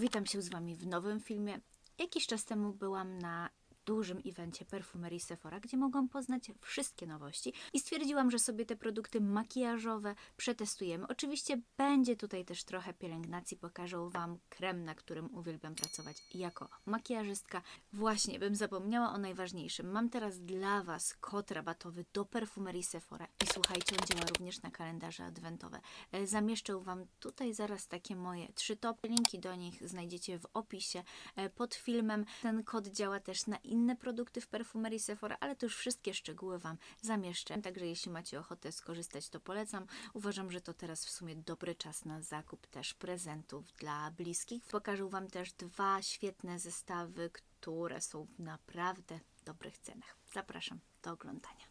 Witam się z Wami w nowym filmie. Jakiś czas temu byłam na dużym evencie perfumerii Sephora, gdzie mogłam poznać wszystkie nowości i stwierdziłam, że sobie te produkty makijażowe przetestujemy. Oczywiście będzie tutaj też trochę pielęgnacji, pokażę Wam krem, na którym uwielbiam pracować jako makijażystka. Właśnie, bym zapomniała o najważniejszym. Mam teraz dla Was kod rabatowy do perfumerii Sephora i słuchajcie, on działa również na kalendarze adwentowe. E, Zamieszczę Wam tutaj zaraz takie moje trzy topy. Linki do nich znajdziecie w opisie e, pod filmem. Ten kod działa też na inne produkty w perfumerii Sephora, ale to już wszystkie szczegóły Wam zamieszczę. Także jeśli macie ochotę skorzystać, to polecam. Uważam, że to teraz w sumie dobry czas na zakup też prezentów dla bliskich. Pokażę Wam też dwa świetne zestawy, które są w naprawdę dobrych cenach. Zapraszam do oglądania.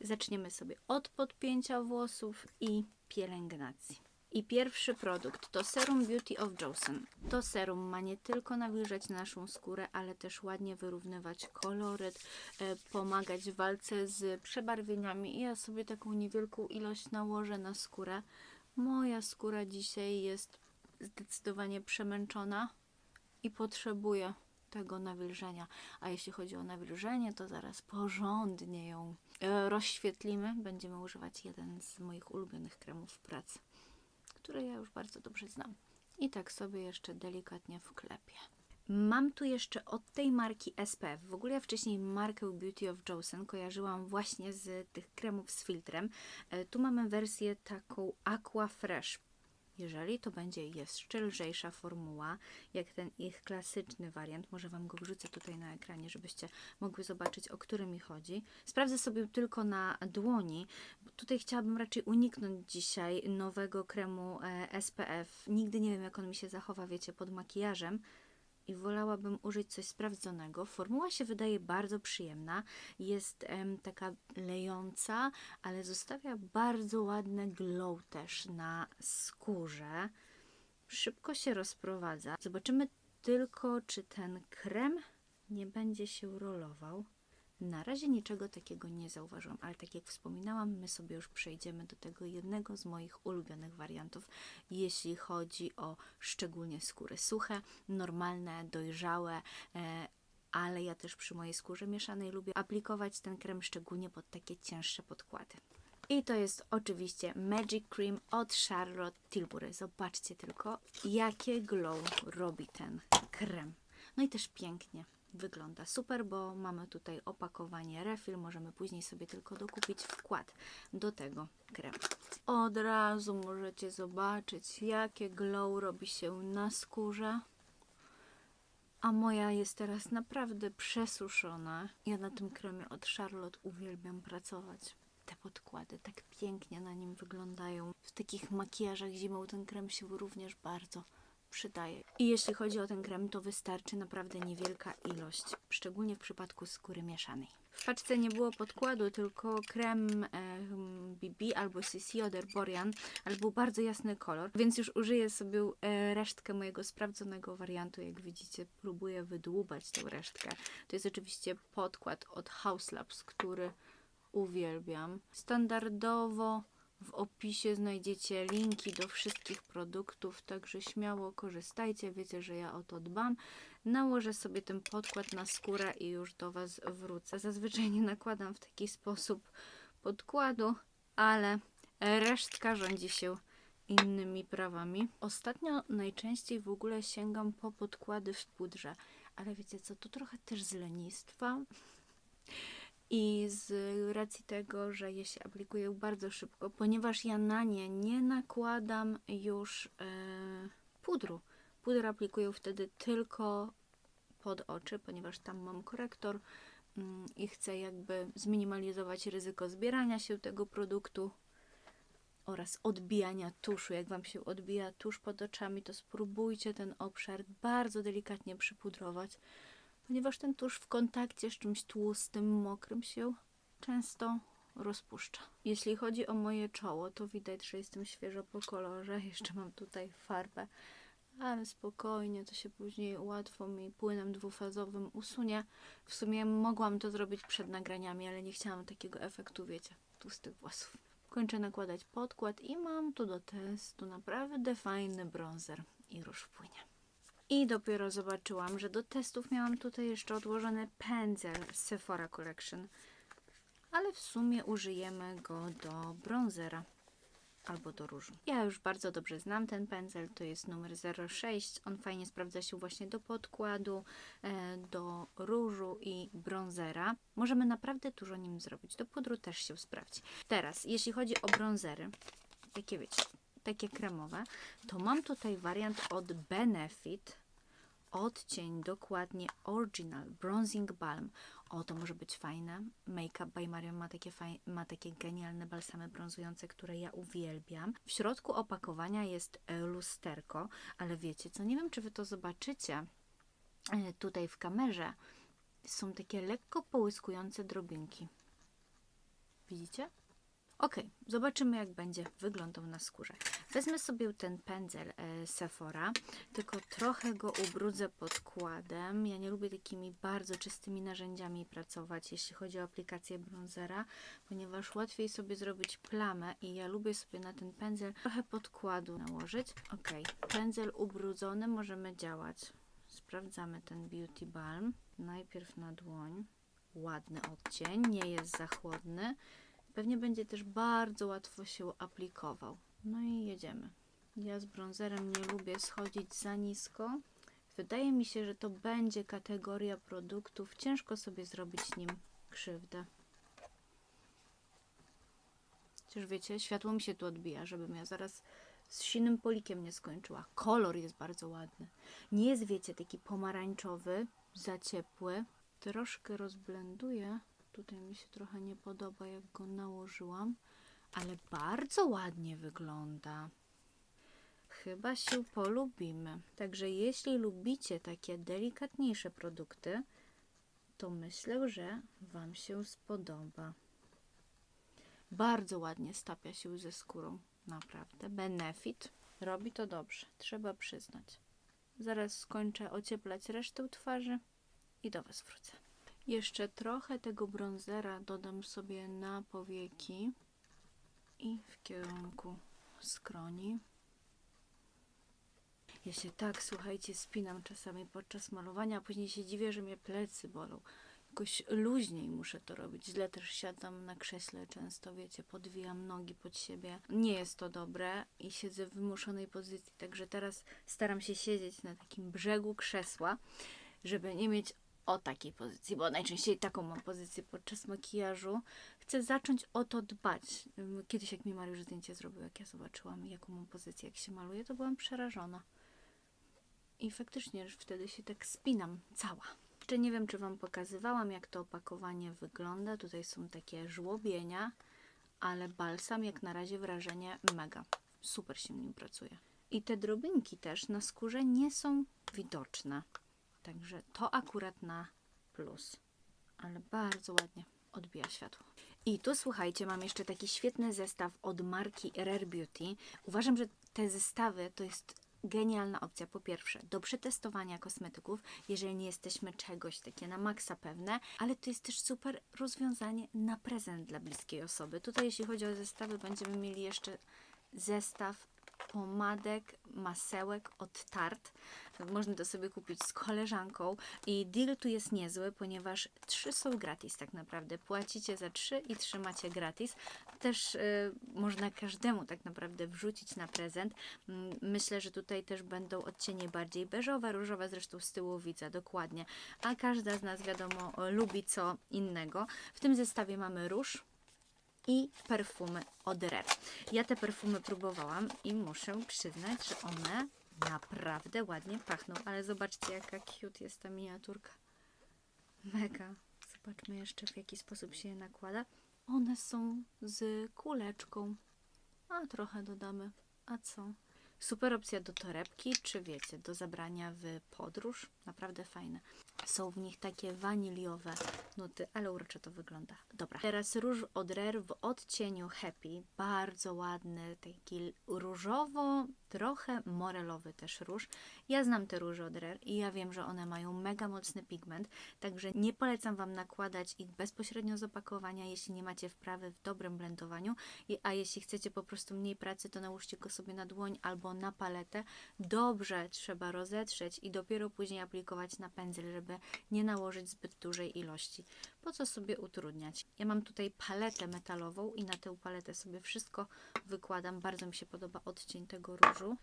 Zaczniemy sobie od podpięcia włosów i pielęgnacji. I pierwszy produkt to Serum Beauty of Johnson. To serum ma nie tylko nawilżać naszą skórę, ale też ładnie wyrównywać koloryt, e, pomagać w walce z przebarwieniami. Ja sobie taką niewielką ilość nałożę na skórę. Moja skóra dzisiaj jest zdecydowanie przemęczona i potrzebuje tego nawilżenia. A jeśli chodzi o nawilżenie, to zaraz porządnie ją e, rozświetlimy. Będziemy używać jeden z moich ulubionych kremów w pracy które ja już bardzo dobrze znam. I tak sobie jeszcze delikatnie wklepię. Mam tu jeszcze od tej marki SPF. W ogóle ja wcześniej markę Beauty of Johnson kojarzyłam właśnie z tych kremów z filtrem. E, Tu mamy wersję taką Aqua Fresh. Jeżeli to będzie jeszcze lżejsza formuła, jak ten ich klasyczny wariant, może Wam go wrzucę tutaj na ekranie, żebyście mogły zobaczyć, o który mi chodzi. Sprawdzę sobie tylko na dłoni, tutaj chciałabym raczej uniknąć dzisiaj nowego kremu e, SPF. Nigdy nie wiem, jak on mi się zachowa, wiecie, pod makijażem i wolałabym użyć coś sprawdzonego. Formuła się wydaje bardzo przyjemna, jest em, taka lejąca, ale zostawia bardzo ładny glow też na skórze. Szybko się rozprowadza. Zobaczymy tylko, czy ten krem nie będzie się rolował. Na razie niczego takiego nie zauważyłam, ale tak jak wspominałam, my sobie już przejdziemy do tego jednego z moich ulubionych wariantów, jeśli chodzi o szczególnie skóry suche, normalne, dojrzałe, e, ale ja też przy mojej skórze mieszanej lubię aplikować ten krem szczególnie pod takie cięższe podkłady. I to jest oczywiście Magic Cream od Charlotte Tilbury. Zobaczcie tylko, jakie glow robi ten krem. No i też pięknie wygląda. Super, bo mamy tutaj opakowanie refill. Możemy później sobie tylko dokupić wkład do tego kremu. Od razu możecie zobaczyć, jakie glow robi się na skórze. A moja jest teraz naprawdę przesuszona. Ja na tym kremie od Charlotte uwielbiam pracować. Te podkłady tak pięknie na nim wyglądają. W takich makijażach zimą ten krem się również bardzo przydaje. I jeśli chodzi o ten krem, to wystarczy naprawdę niewielka ilość, szczególnie w przypadku skóry mieszanej. W paczce nie było podkładu, tylko krem e, BB albo CC od Herborian, ale był bardzo jasny kolor, więc już użyję sobie e, resztkę mojego sprawdzonego wariantu. Jak widzicie, próbuję wydłubać tę resztkę. To jest oczywiście podkład od House Labs, który uwielbiam. Standardowo w opisie znajdziecie linki do wszystkich produktów, także śmiało korzystajcie. Wiecie, że ja o to dbam. Nałożę sobie ten podkład na skórę i już do Was wrócę. Zazwyczaj nie nakładam w taki sposób podkładu, ale resztka rządzi się innymi prawami. Ostatnio najczęściej w ogóle sięgam po podkłady w pudrze, ale wiecie co, to trochę też z lenistwa. I z racji tego, że je się aplikuje bardzo szybko, ponieważ ja na nie nie nakładam już e, pudru. Puder aplikuję wtedy tylko pod oczy, ponieważ tam mam korektor mm, i chcę jakby zminimalizować ryzyko zbierania się tego produktu oraz odbijania tuszu. Jak Wam się odbija tusz pod oczami, to spróbujcie ten obszar bardzo delikatnie przypudrować ponieważ ten tusz w kontakcie z czymś tłustym, mokrym się często rozpuszcza. Jeśli chodzi o moje czoło, to widać, że jestem świeżo po kolorze. Jeszcze mam tutaj farbę, ale spokojnie, to się później łatwo mi płynem dwufazowym usunie. W sumie mogłam to zrobić przed nagraniami, ale nie chciałam takiego efektu, wiecie, tłustych włosów. Kończę nakładać podkład i mam tu do testu naprawdę fajny bronzer i róż płynie. I dopiero zobaczyłam, że do testów miałam tutaj jeszcze odłożony pędzel z Sephora Collection. Ale w sumie użyjemy go do bronzera albo do różu. Ja już bardzo dobrze znam ten pędzel, to jest numer 06. On fajnie sprawdza się właśnie do podkładu, e, do różu i bronzera. Możemy naprawdę dużo nim zrobić. Do pudru też się sprawdzi. Teraz, jeśli chodzi o bronzery, takie wiecie, takie kremowe, to mam tutaj wariant od Benefit. Odcień dokładnie Original Bronzing Balm. O, to może być fajne. Makeup by Marion ma takie, ma takie genialne balsamy brązujące, które ja uwielbiam. W środku opakowania jest e, lusterko, ale wiecie co, nie wiem czy Wy to zobaczycie e, tutaj w kamerze. Są takie lekko połyskujące drobinki. Widzicie? Ok, zobaczymy jak będzie wyglądał na skórze. Wezmę sobie ten pędzel e, Sephora, tylko trochę go ubrudzę podkładem. Ja nie lubię takimi bardzo czystymi narzędziami pracować, jeśli chodzi o aplikację bronzera, ponieważ łatwiej sobie zrobić plamę i ja lubię sobie na ten pędzel trochę podkładu nałożyć. Ok, pędzel ubrudzony, możemy działać. Sprawdzamy ten Beauty Balm. Najpierw na dłoń. Ładny odcień, nie jest za chłodny. Pewnie będzie też bardzo łatwo się aplikował. No i jedziemy. Ja z bronzerem nie lubię schodzić za nisko. Wydaje mi się, że to będzie kategoria produktów. Ciężko sobie zrobić nim krzywdę. Chociaż wiecie, światło mi się tu odbija, żebym ja zaraz z sinym polikiem nie skończyła. Kolor jest bardzo ładny. Nie jest, wiecie, taki pomarańczowy, za ciepły. Troszkę rozblenduję. Tutaj mi się trochę nie podoba, jak go nałożyłam, ale bardzo ładnie wygląda. Chyba się polubimy. Także jeśli lubicie takie delikatniejsze produkty, to myślę, że Wam się spodoba. Bardzo ładnie stapia się ze skórą, naprawdę. Benefit robi to dobrze, trzeba przyznać. Zaraz skończę ocieplać resztę twarzy i do Was wrócę. Jeszcze trochę tego bronzera dodam sobie na powieki i w kierunku skroni. Ja się tak, słuchajcie, spinam czasami podczas malowania, a później się dziwię, że mnie plecy bolą. Jakoś luźniej muszę to robić. Źle też siadam na krześle często, wiecie, podwijam nogi pod siebie. Nie jest to dobre i siedzę w wymuszonej pozycji, także teraz staram się siedzieć na takim brzegu krzesła, żeby nie mieć o takiej pozycji, bo najczęściej taką mam pozycję podczas makijażu. Chcę zacząć o to dbać. Kiedyś jak mi Mariusz zdjęcie zrobił, jak ja zobaczyłam, jaką mam pozycję, jak się maluje, to byłam przerażona. I faktycznie już wtedy się tak spinam cała. Jeszcze nie wiem, czy Wam pokazywałam, jak to opakowanie wygląda. Tutaj są takie żłobienia, ale balsam jak na razie wrażenie mega. Super się nim pracuje. I te drobinki też na skórze nie są widoczne. Także to akurat na plus. Ale bardzo ładnie odbija światło. I tu słuchajcie, mam jeszcze taki świetny zestaw od marki Rare Beauty. Uważam, że te zestawy to jest genialna opcja. Po pierwsze, do przetestowania kosmetyków, jeżeli nie jesteśmy czegoś takie na maksa pewne, ale to jest też super rozwiązanie na prezent dla bliskiej osoby. Tutaj, jeśli chodzi o zestawy, będziemy mieli jeszcze zestaw pomadek, masełek od Tarte. Można to sobie kupić z koleżanką i deal tu jest niezły, ponieważ trzy są gratis tak naprawdę. Płacicie za trzy i trzy macie gratis. Też y, można każdemu tak naprawdę wrzucić na prezent. Mm, Myślę, że tutaj też będą odcienie bardziej beżowe, różowe, zresztą z tyłu widzę dokładnie. A każda z nas wiadomo lubi co innego. W tym zestawie mamy róż, i perfumy od Rare. Ja te perfumy próbowałam i muszę przyznać, że one naprawdę ładnie pachną, ale zobaczcie jaka cute jest ta miniaturka. Mega. Zobaczmy jeszcze w jaki sposób się je nakłada. One są z kuleczką. A trochę dodamy. A co? Super opcja do torebki, czy wiecie, do zabrania w podróż. Naprawdę fajne. Są w nich takie waniliowe nuty, ale urocze to wygląda. Dobra, teraz róż od Rare w odcieniu Happy. Bardzo ładny, taki różowo, trochę morelowy też róż. Ja znam te róże od Rare i ja wiem, że one mają mega mocny pigment, także nie polecam Wam nakładać ich bezpośrednio z opakowania, jeśli nie macie wprawy w dobrym blendowaniu, a jeśli chcecie po prostu mniej pracy, to nałóżcie go sobie na dłoń albo na paletę, dobrze trzeba rozetrzeć i dopiero później aplikować na pędzel, żeby nie nałożyć zbyt dużej ilości. Po co sobie utrudniać? Ja mam tutaj paletę metalową i na tę paletę sobie wszystko wykładam. Bardzo mi się podoba odcień tego różu.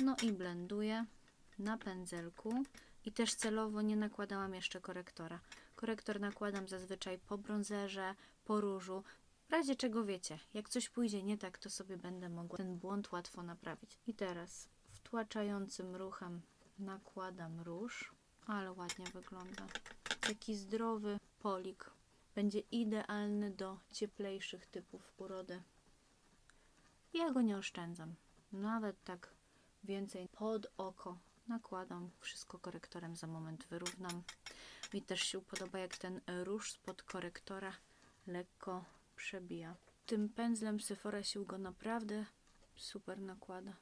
No i blenduję na pędzelku. I też celowo nie nakładałam jeszcze korektora. Korektor nakładam zazwyczaj po bronzerze, po różu. W razie czego wiecie, jak coś pójdzie nie tak, to sobie będę mogła ten błąd łatwo naprawić. I teraz wtłaczającym ruchem nakładam róż, ale ładnie wygląda. Taki zdrowy polik. Będzie idealny do cieplejszych typów urody. Ja go nie oszczędzam. Nawet tak więcej pod oko nakładam. Wszystko korektorem za moment wyrównam. Mi też się podoba, jak ten róż spod korektora lekko przebija. Tym pędzlem Sephora się go naprawdę super nakłada.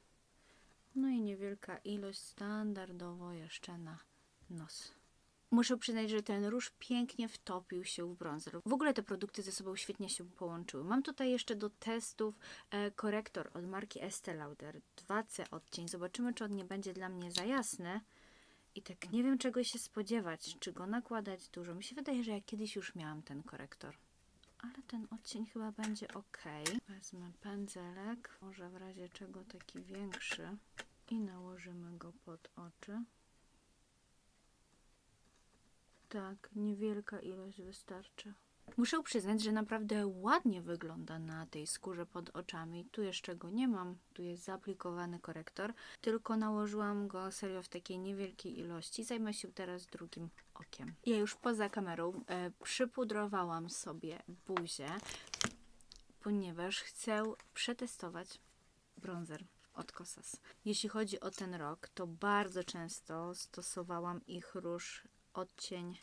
No i niewielka ilość standardowo jeszcze na nos. Muszę przyznać, że ten róż pięknie wtopił się w brązer. W ogóle te produkty ze sobą świetnie się połączyły. Mam tutaj jeszcze do testów e, korektor od marki Estee Lauder 2C odcień. Zobaczymy, czy on nie będzie dla mnie za jasny. I tak nie wiem, czego się spodziewać. Czy go nakładać dużo. Mi się wydaje, że ja kiedyś już miałam ten korektor. Ale ten odcień chyba będzie ok. Wezmę pędzelek, może w razie czego taki większy i nałożymy go pod oczy. Tak, niewielka ilość wystarczy. Muszę przyznać, że naprawdę ładnie wygląda na tej skórze pod oczami. Tu jeszcze go nie mam, tu jest zaaplikowany korektor, tylko nałożyłam go serio w takiej niewielkiej ilości. Zajmę się teraz drugim okiem. Ja już poza kamerą e, przypudrowałam sobie buzię, ponieważ chcę przetestować bronzer od Kosas. Jeśli chodzi o ten rok, to bardzo często stosowałam ich róż odcień.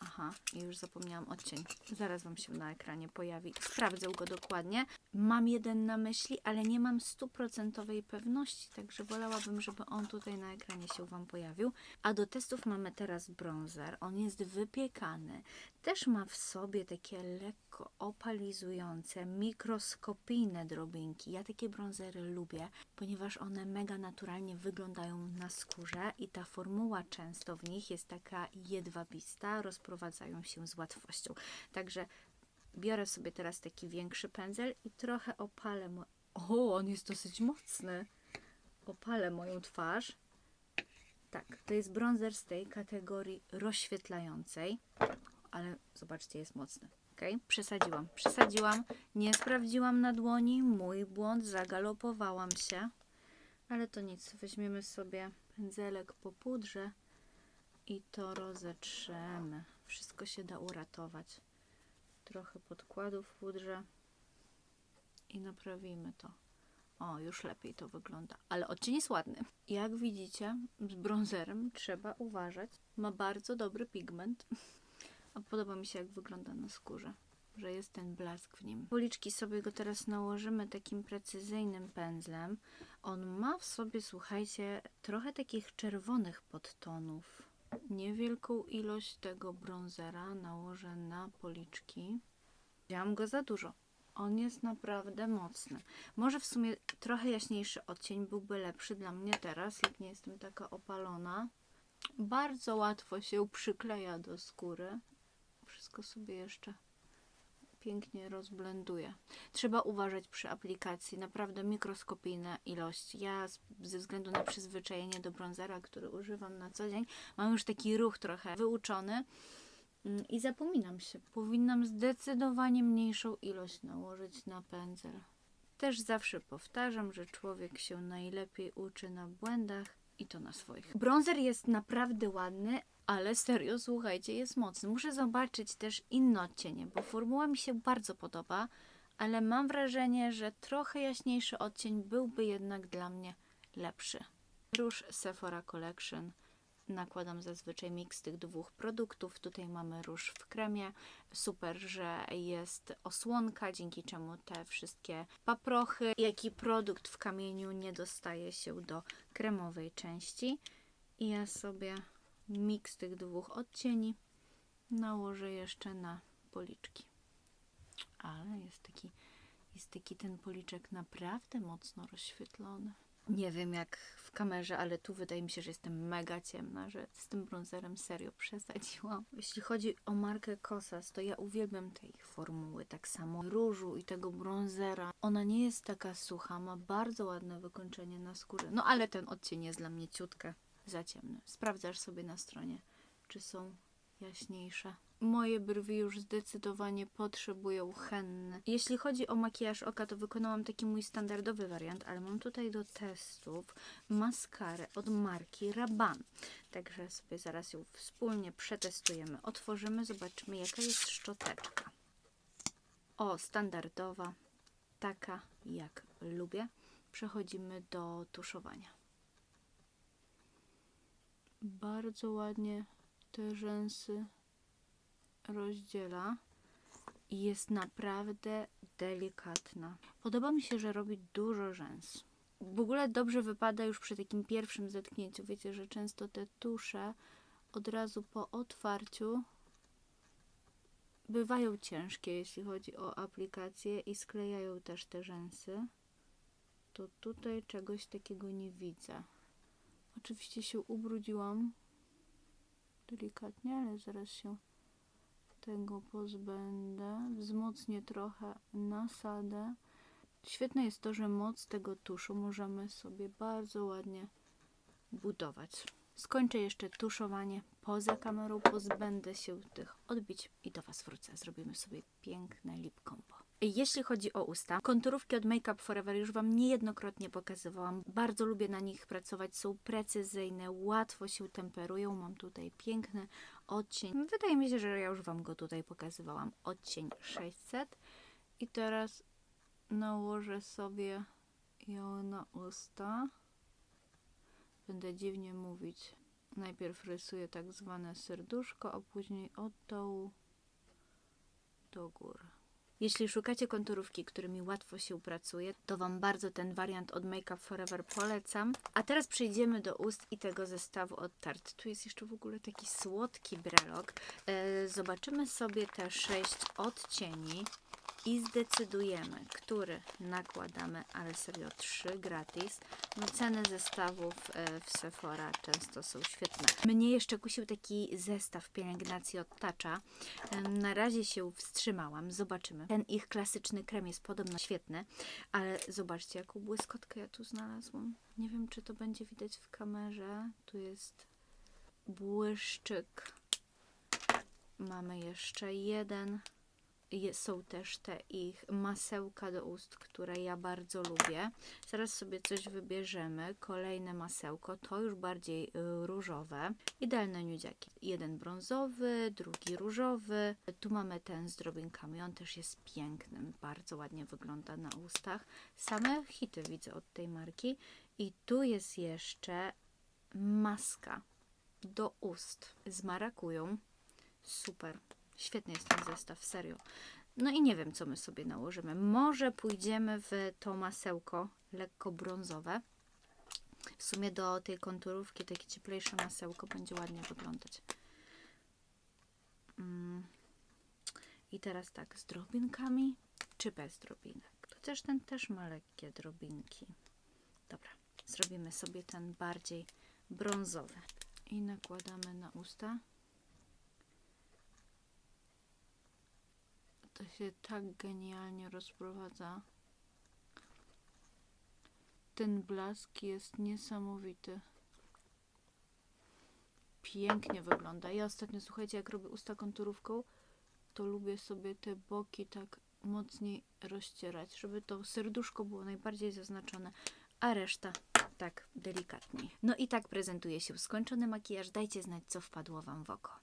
Aha, już zapomniałam odcień. Zaraz Wam się na ekranie pojawi. Sprawdzę go dokładnie. Mam jeden na myśli, ale nie mam stuprocentowej pewności, także wolałabym, żeby on tutaj na ekranie się Wam pojawił. A do testów mamy teraz bronzer. On jest wypiekany. Też ma w sobie takie lekko opalizujące, mikroskopijne drobinki. Ja takie bronzery lubię, ponieważ one mega naturalnie wyglądają na skórze i ta formuła często w nich jest taka jedwabista, rozprowadzają się z łatwością. Także biorę sobie teraz taki większy pędzel i trochę opalę. O, on jest dosyć mocny. Opalę moją twarz. Tak, to jest bronzer z tej kategorii rozświetlającej, zobaczcie, jest mocny. Ok, przesadziłam, przesadziłam, nie sprawdziłam na dłoni, mój błąd, zagalopowałam się, ale to nic, weźmiemy sobie pędzelek po pudrze i to rozetrzemy. Wszystko się da uratować. Trochę podkładu w pudrze i naprawimy to. O, już lepiej to wygląda. Ale odcień jest ładny. Jak widzicie, z bronzerem trzeba uważać. Ma bardzo dobry pigment. A podoba mi się, jak wygląda na skórze. Że jest ten blask w nim. Policzki sobie go teraz nałożymy takim precyzyjnym pędzlem. On ma w sobie, słuchajcie, trochę takich czerwonych podtonów. Niewielką ilość tego bronzera nałożę na policzki. Wziąłam go za dużo. On jest naprawdę mocny. Może w sumie trochę jaśniejszy odcień byłby lepszy dla mnie teraz, jak nie jestem taka opalona. Bardzo łatwo się przykleja do skóry. Wszystko sobie jeszcze pięknie rozblenduję. Trzeba uważać przy aplikacji, naprawdę mikroskopijne ilości. Ja ze względu na przyzwyczajenie do bronzera, który używam na co dzień, mam już taki ruch trochę wyuczony mm, i zapominam się. Powinnam zdecydowanie mniejszą ilość nałożyć na pędzel. Też zawsze powtarzam, że człowiek się najlepiej uczy na błędach i to na swoich. Bronzer jest naprawdę ładny, ale serio, słuchajcie, jest mocny. Muszę zobaczyć też inne odcienie, bo formuła mi się bardzo podoba, ale mam wrażenie, że trochę jaśniejszy odcień byłby jednak dla mnie lepszy. Róż Sephora Collection. Nakładam zazwyczaj miks tych dwóch produktów. Tutaj mamy róż w kremie. Super, że jest osłonka, dzięki czemu te wszystkie paprochy, jak i produkt w kamieniu nie dostaje się do kremowej części. I ja sobie miks tych dwóch odcieni nałożę jeszcze na policzki. Ale jest taki Jest taki ten policzek naprawdę mocno rozświetlony. Nie wiem jak w kamerze, ale tu wydaje mi się, że jestem mega ciemna, że z tym bronzerem serio przesadziłam. Jeśli chodzi o markę Kosas, to ja uwielbiam tej formuły, tak samo różu i tego bronzera. Ona nie jest taka sucha, ma bardzo ładne wykończenie na skórze. No ale ten odcień jest dla mnie ciutkę za ciemny. Sprawdzasz sobie na stronie, czy są jaśniejsze. Moje brwi już zdecydowanie potrzebują henny. Jeśli chodzi o makijaż oka, to wykonałam taki mój standardowy wariant, ale mam tutaj do testów maskarę od marki Raban. Także sobie zaraz ją wspólnie przetestujemy. Otworzymy, zobaczymy jaka jest szczoteczka. O, standardowa, taka jak lubię. Przechodzimy do tuszowania. Bardzo ładnie te rzęsy rozdziela i jest naprawdę delikatna. Podoba mi się, że robi dużo rzęs. W ogóle dobrze wypada już przy takim pierwszym zetknięciu. Wiecie, że często te tusze od razu po otwarciu bywają ciężkie, jeśli chodzi o aplikację i sklejają też te rzęsy. To tutaj czegoś takiego nie widzę. Oczywiście się ubrudziłam delikatnie, ale zaraz się tego pozbędę. Wzmocnię trochę nasadę. Świetne jest to, że moc tego tuszu możemy sobie bardzo ładnie budować. Skończę jeszcze tuszowanie poza kamerą, pozbędę się tych odbić i do Was wrócę. Zrobimy sobie piękne lip combo. Jeśli chodzi o usta, konturówki od Make Up Forever już Wam niejednokrotnie pokazywałam. Bardzo lubię na nich pracować, są precyzyjne, łatwo się temperują. Mam tutaj piękny odcień. Wydaje mi się, że ja już Wam go tutaj pokazywałam. Odcień 600. I teraz nałożę sobie ją na usta. Będę dziwnie mówić. Najpierw rysuję tak zwane serduszko, a później od dołu do góry. Jeśli szukacie konturówki, którymi łatwo się pracuje, to Wam bardzo ten wariant od Make Up Forever polecam. A teraz przejdziemy do ust i tego zestawu od Tarte. Tu jest jeszcze w ogóle taki słodki brelok. E, zobaczymy sobie te sześć odcieni i zdecydujemy, który nakładamy, ale serio trzy gratis. No ceny zestawów e, w Sephora często są świetne. Mnie jeszcze kusił taki zestaw pielęgnacji od. Em, Na razie się wstrzymałam, zobaczymy. Ten ich klasyczny krem jest podobno świetny, ale zobaczcie jaką błyskotkę ja tu znalazłam. Nie wiem czy to będzie widać w kamerze. Tu jest błyszczyk. Mamy jeszcze jeden je, są też te ich masełka do ust, które ja bardzo lubię. Zaraz sobie coś wybierzemy. Kolejne masełko, to już bardziej y, różowe. Idealne nudziaki. Jeden brązowy, drugi różowy. Tu mamy ten z drobinkami, on też jest piękny, bardzo ładnie wygląda na ustach. Same hity widzę od tej marki. I tu jest jeszcze maska do ust z marakują. Super. Świetny jest ten zestaw, serio. No i nie wiem, co my sobie nałożymy. Może pójdziemy w to masełko lekko brązowe. W sumie do tej konturówki takie cieplejsze masełko będzie ładnie wyglądać. Mm. I teraz tak, z drobinkami czy bez drobinek? Chociaż ten też ma lekkie drobinki. Dobra, zrobimy sobie ten bardziej brązowy. I nakładamy na usta. To się tak genialnie rozprowadza. Ten blask jest niesamowity. Pięknie wygląda. Ja ostatnio, słuchajcie, jak robię usta konturówką, to lubię sobie te boki tak mocniej rozcierać, żeby to serduszko było najbardziej zaznaczone, a reszta tak delikatniej. No i tak prezentuje się skończony makijaż. Dajcie znać, co wpadło Wam w oko.